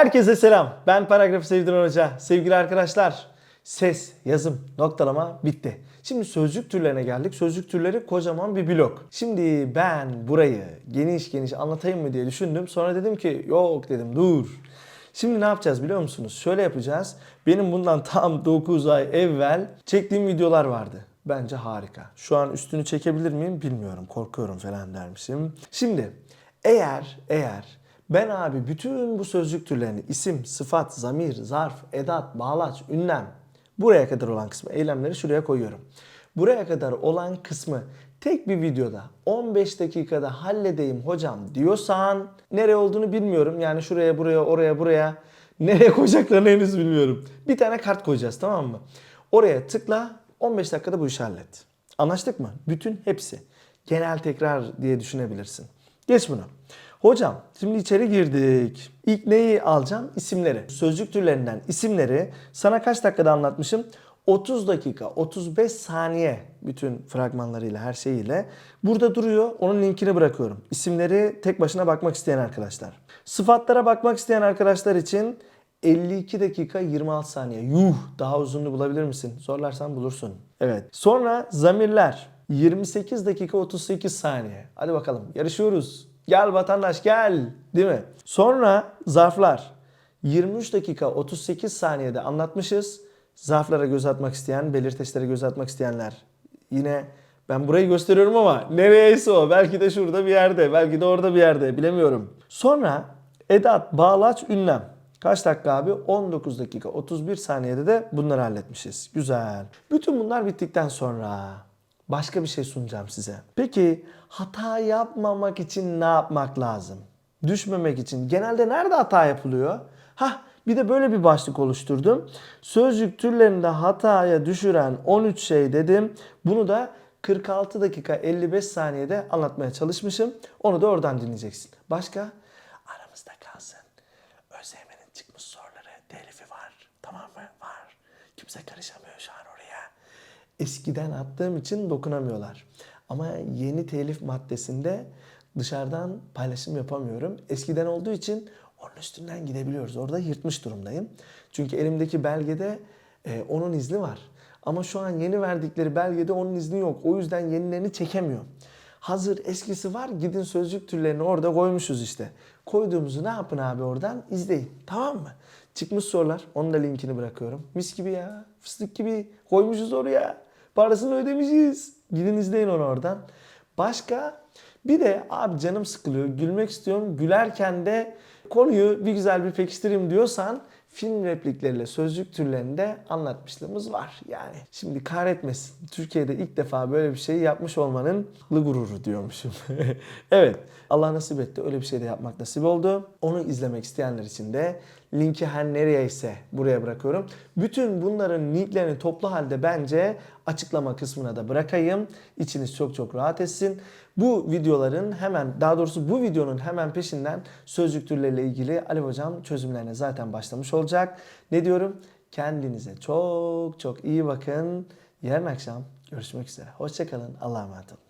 Herkese selam. Ben Paragrafı Sevdiren Hoca. Sevgili arkadaşlar, ses, yazım, noktalama bitti. Şimdi sözcük türlerine geldik. Sözcük türleri kocaman bir blok. Şimdi ben burayı geniş geniş anlatayım mı diye düşündüm. Sonra dedim ki yok dedim dur. Şimdi ne yapacağız biliyor musunuz? Şöyle yapacağız. Benim bundan tam 9 ay evvel çektiğim videolar vardı. Bence harika. Şu an üstünü çekebilir miyim bilmiyorum. Korkuyorum falan dermişim. Şimdi eğer eğer ben abi bütün bu sözcük türlerini isim, sıfat, zamir, zarf, edat, bağlaç, ünlem buraya kadar olan kısmı eylemleri şuraya koyuyorum. Buraya kadar olan kısmı tek bir videoda 15 dakikada halledeyim hocam diyorsan nereye olduğunu bilmiyorum. Yani şuraya buraya oraya buraya nereye koyacaklarını henüz bilmiyorum. Bir tane kart koyacağız tamam mı? Oraya tıkla 15 dakikada bu işi hallet. Anlaştık mı? Bütün hepsi. Genel tekrar diye düşünebilirsin. Geç bunu. Hocam şimdi içeri girdik. İlk neyi alacağım? İsimleri. Sözcük türlerinden isimleri sana kaç dakikada anlatmışım? 30 dakika, 35 saniye bütün fragmanlarıyla, her şeyiyle. Burada duruyor. Onun linkini bırakıyorum. İsimleri tek başına bakmak isteyen arkadaşlar. Sıfatlara bakmak isteyen arkadaşlar için 52 dakika 26 saniye. Yuh daha uzunlu bulabilir misin? Zorlarsan bulursun. Evet. Sonra zamirler. 28 dakika 38 saniye. Hadi bakalım yarışıyoruz. Gel vatandaş gel. Değil mi? Sonra zarflar. 23 dakika 38 saniyede anlatmışız. Zarflara göz atmak isteyen, belirteçlere göz atmak isteyenler. Yine ben burayı gösteriyorum ama nereyse o. Belki de şurada bir yerde, belki de orada bir yerde bilemiyorum. Sonra edat, bağlaç, ünlem. Kaç dakika abi? 19 dakika 31 saniyede de bunları halletmişiz. Güzel. Bütün bunlar bittikten sonra başka bir şey sunacağım size. Peki hata yapmamak için ne yapmak lazım? Düşmemek için. Genelde nerede hata yapılıyor? Hah bir de böyle bir başlık oluşturdum. Sözcük türlerinde hataya düşüren 13 şey dedim. Bunu da 46 dakika 55 saniyede anlatmaya çalışmışım. Onu da oradan dinleyeceksin. Başka? Aramızda kalsın. ÖSYM'nin çıkmış soruları telifi var. Tamam mı? Var. Kimse karışamıyor şu an. Eskiden attığım için dokunamıyorlar. Ama yeni telif maddesinde dışarıdan paylaşım yapamıyorum. Eskiden olduğu için onun üstünden gidebiliyoruz. Orada yırtmış durumdayım. Çünkü elimdeki belgede e, onun izni var. Ama şu an yeni verdikleri belgede onun izni yok. O yüzden yenilerini çekemiyorum. Hazır eskisi var gidin sözcük türlerini orada koymuşuz işte. Koyduğumuzu ne yapın abi oradan izleyin. Tamam mı? Çıkmış sorular. Onun da linkini bırakıyorum. Mis gibi ya. Fıstık gibi koymuşuz oraya. Parasını ödemişiz. Gidin izleyin onu oradan. Başka bir de abi canım sıkılıyor. Gülmek istiyorum. Gülerken de konuyu bir güzel bir pekiştireyim diyorsan film replikleriyle sözcük türlerinde anlatmışlığımız var yani. Şimdi kahretmesin. Türkiye'de ilk defa böyle bir şey yapmış olmanın haklı gururu diyormuşum. evet. Allah nasip etti. Öyle bir şey de yapmak nasip oldu. Onu izlemek isteyenler için de linki her nereyeyse buraya bırakıyorum. Bütün bunların linklerini toplu halde bence açıklama kısmına da bırakayım. İçiniz çok çok rahat etsin. Bu videoların hemen daha doğrusu bu videonun hemen peşinden sözcük türleriyle ilgili Ali Hocam çözümlerine zaten başlamış olacak. Ne diyorum? Kendinize çok çok iyi bakın. Yarın akşam görüşmek üzere. Hoşçakalın. Allah'a emanet olun.